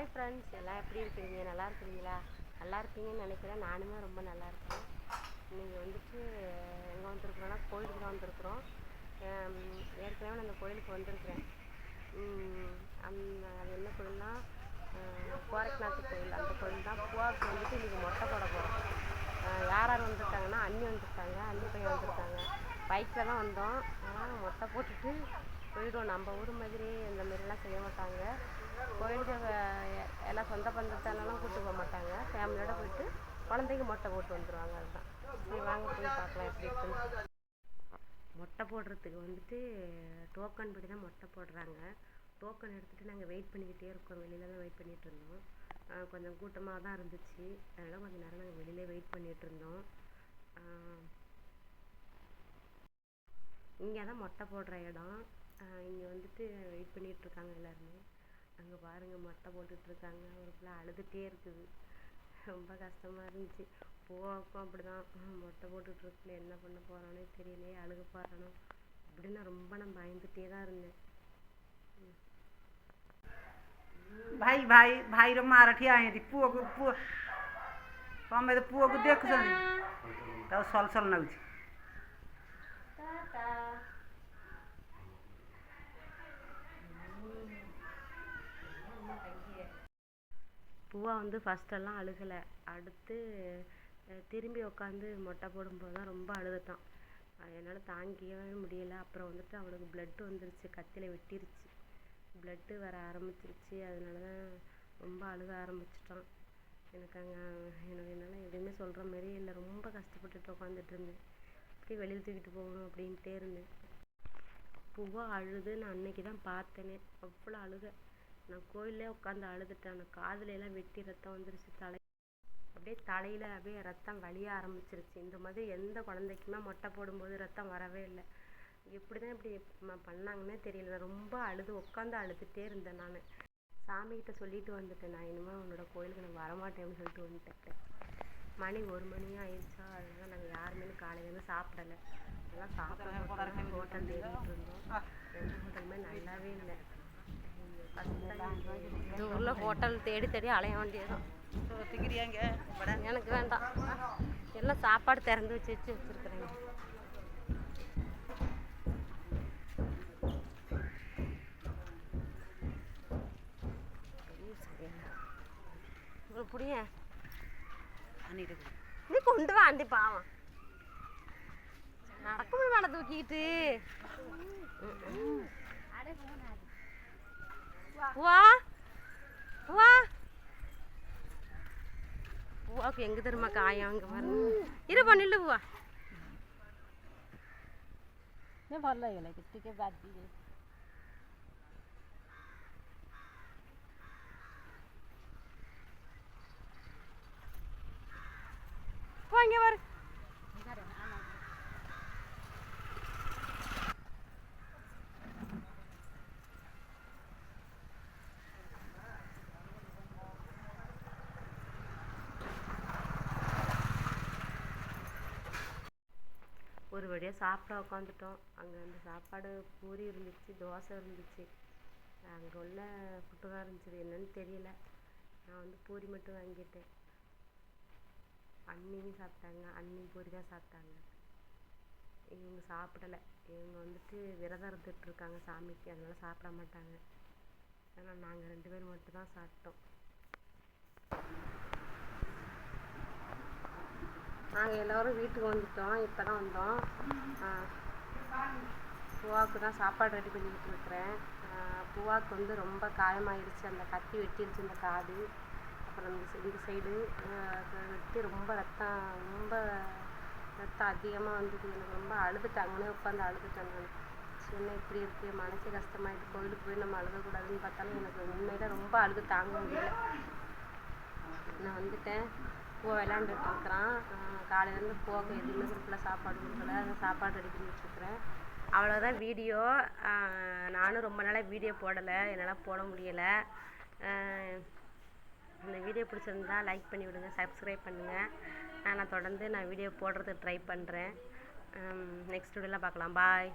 Hi friends எல்லாம் எப்படி இருக்கீங்க? நல்லா இருக்கிறீங்களா நல்லா இருப்பீங்கன்னு நினைக்கிறேன். நானுமே ரொம்ப நல்லா இருக்கேன். இன்றைக்கி வந்துட்டு எங்கே வந்திருக்கிறோன்னா கோயிலுக்கு தான் வந்திருக்குறோம். ஏற்கனவே நான் அந்த கோயிலுக்கு வந்திருக்கிறேன். அந்த அது என்ன கோயில்னா கோரக்நாத் கோயில். அந்த கோயில் தான் பூவாக்கு வந்துட்டு இன்றைக்கி மொட்டை போட போகிறோம் யார் யார் வந்திருக்காங்கன்னா அண்ணி வந்திருக்காங்க அண்ணி பையன் வந்திருக்காங்க. பைக்கில் தான் வந்தோம். ஆனால் மொட்டை போட்டுட்டு போயிடுவோம். நம்ம ஊர் மாதிரி இந்த மாதிரிலாம் செய்ய மாட்டாங்க. கோயிலுக்கு எல்லாம் சொந்த பந்தத்தெல்லாம் கூட்டு போக மாட்டாங்க. ஃபேமிலியோட போயிட்டு குழந்தைக்கு மொட்டை போட்டு வந்துடுவாங்க அதுதான். சரி வாங்க போய் பார்க்கலாம் எப்படி இருக்குன்னு. மொட்டை போடுறதுக்கு வந்துட்டு டோக்கன் படி தான் மொட்டை போடுறாங்க. டோக்கன் எடுத்துகிட்டு நாங்கள் வெயிட் பண்ணிக்கிட்டே இருக்கோம். வெளியில தான் வெயிட் பண்ணிகிட்டு இருந்தோம். கொஞ்சம் கூட்டமாக தான் இருந்துச்சு. அதனால் கொஞ்சம் நேரம் நாங்கள் வெளியிலே வெயிட் பண்ணிகிட்டு இருந்தோம். இங்கே தான் மொட்டை போடுற இடம். இங்கே வந்துட்டு வெயிட் பண்ணிகிட்டு இருக்காங்க எல்லாருமே. அங்கே பாருங்கள் மொட்டை போட்டுட்ருக்காங்க ஒரு பிள்ளை அழுதுகிட்டே இருக்குது ரொம்ப கஷ்டமாக இருந்துச்சு போவாக்கும் அப்படி தான் மொட்டை போட்டுட்ருக்குல என்ன பண்ண போகிறானே தெரியலையே அழுக போகிறானோ அப்படின்னு ரொம்ப நான் பயந்துகிட்டே தான் இருந்தேன் भाई भाई भाई रो मारठी आए थी पुओ को पुओ तो हमें तो पुओ को देख सन तो பூவா வந்து ஃபஸ்ட்டெல்லாம் அழுகலை. அடுத்து திரும்பி உட்காந்து மொட்டை போடும்போது தான் ரொம்ப அழுதுட்டான். என்னால் தாங்கிக்கவே முடியல. அப்புறம் வந்துட்டு அவனுக்கு பிளட் வந்துருச்சு. கத்தியில் வெட்டிருச்சு. பிளட்டு வர ஆரம்பிச்சிருச்சு. அதனால தான் ரொம்ப அழுக ஆரம்பிச்சிட்டான். எனக்கு அங்கே எனக்கு என்னால் எதுவுமே சொல்கிற மாதிரி இல்லை. ரொம்ப கஷ்டப்பட்டுட்டு உட்காந்துட்டு இருந்தேன். எப்படி வெளியில் தூக்கிட்டு போகணும் அப்படின்ட்டே இருந்தேன். பூவா அழுது நான் அன்னைக்கு தான் பார்த்தேனே. அவ்வளோ அழுக. நான் கோயிலே உட்காந்து அழுதுட்டேன். அந்த காதுல எல்லாம் வெட்டி ரத்தம் வந்துருச்சு. தலை அப்படியே தலையில் அப்படியே ரத்தம் வழிய ஆரம்பிச்சிருச்சு. இந்த மாதிரி எந்த குழந்தைக்குமே மொட்டை போடும்போது ரத்தம் வரவே இல்லை. எப்படி தான் இப்படி பண்ணாங்கன்னே தெரியல. ரொம்ப அழுது உட்காந்து அழுதுகிட்டே இருந்தேன் நான். சாமிகிட்ட சொல்லிட்டு வந்துட்டேன். நான் இனிமேல் உன்னோட கோயிலுக்கு நான் வரமாட்டேன்னு சொல்லிட்டு வந்துட்டேன். மணி ஒரு மணியும் ஆயிடுச்சா? அதனால் நாங்கள் யாருமே காலையிலேருந்து சாப்பிடல. எல்லாம் சாப்பிட ஹோட்டல் தேடிட்டு இருந்தோம். ரெண்டு ஹோட்டலுமே நல்லாவே இல்லை. இது உள்ள ஹோட்டல் தேடி தேடி அலைய வேண்டியதுதான் எனக்கு வேண்டாம். எல்லாம் சாப்பாடு திறந்து வச்சு வச்சு வச்சுருக்குறேங்க? புடிய நீ கொண்டு வா ஆண்டி பாவம். நடக்கும் மேடம் தூக்கிட்டு வா. வா. பூவாக்கு எங்கே தெரியுமா காயம்? அங்கே பாருங்க. இருப்பா நில்லு பூவா வரல இல்லை கிட்டக்கே பார்த்து ஒரு வழியாக சாப்பிட உட்காந்துட்டோம் அங்கே அந்த சாப்பாடு பூரி இருந்துச்சு தோசை இருந்துச்சு. அங்கே உள்ள ஃபுட்டுக்காக இருந்துச்சு. என்னன்னு தெரியல. நான் வந்து பூரி மட்டும் வாங்கிட்டேன். அண்ணியும் சாப்பிட்டாங்க. அண்ணி பூரி தான் சாப்பிட்டாங்க. இவங்க சாப்பிடலை. இவங்க வந்துட்டு விரதம் இருந்துகிட்ருக்காங்க சாமிக்கு. அதனால் சாப்பிட மாட்டாங்க. ஆனால் நாங்கள் ரெண்டு பேரும் மட்டும் தான் சாப்பிட்டோம். நாங்கள் எல்லோரும் வீட்டுக்கு வந்துட்டோம் இப்போ தான் வந்தோம் பூவாவுக்கு தான் சாப்பாடு ரெடி பண்ணிக்கிட்டு இருக்கிறேன். பூவாவுக்கு வந்து ரொம்ப காயமாயிடுச்சு அந்த கத்தி வெட்டிருச்சு இந்த காது. அப்புறம் இந்த இந்த சைடு வெட்டி ரொம்ப ரத்தம் ரொம்ப ரத்தம் அதிகமாக வந்துது. எனக்கு ரொம்ப அழுதுட்டாங்கன்னே உட்காந்து அழுதுட்டேன் நான். என்ன இப்படி இருக்குது மனசு கஷ்டமாயிட்டு கோயிலுக்கு போய் நம்ம அழுகக்கூடாதுன்னு பார்த்தாலும் எனக்கு உண்மையில ரொம்ப அழுது தாங்க முடியல. நான் வந்துட்டேன். போ விளாண்டுட்டு இருக்கிறான். காலையிலேருந்து போக எதுவுமே கொடுக்கல சாப்பாடு கொடுக்கல. அதான் சாப்பாடு ரெடி பண்ணி வச்சுருக்கிறேன். அவ்வளோதான் வீடியோ நானும் ரொம்ப நாளாக வீடியோ போடலை. என்னால் போட முடியலை. இந்த வீடியோ பிடிச்சிருந்தா லைக் பண்ணி விடுங்க சப்ஸ்கிரைப் பண்ணுங்கள் நான் தொடர்ந்து நான் வீடியோ போடுறதுக்கு ட்ரை பண்ணுறேன் நெக்ஸ்ட் வீடியோலாம் பார்க்கலாம். பாய்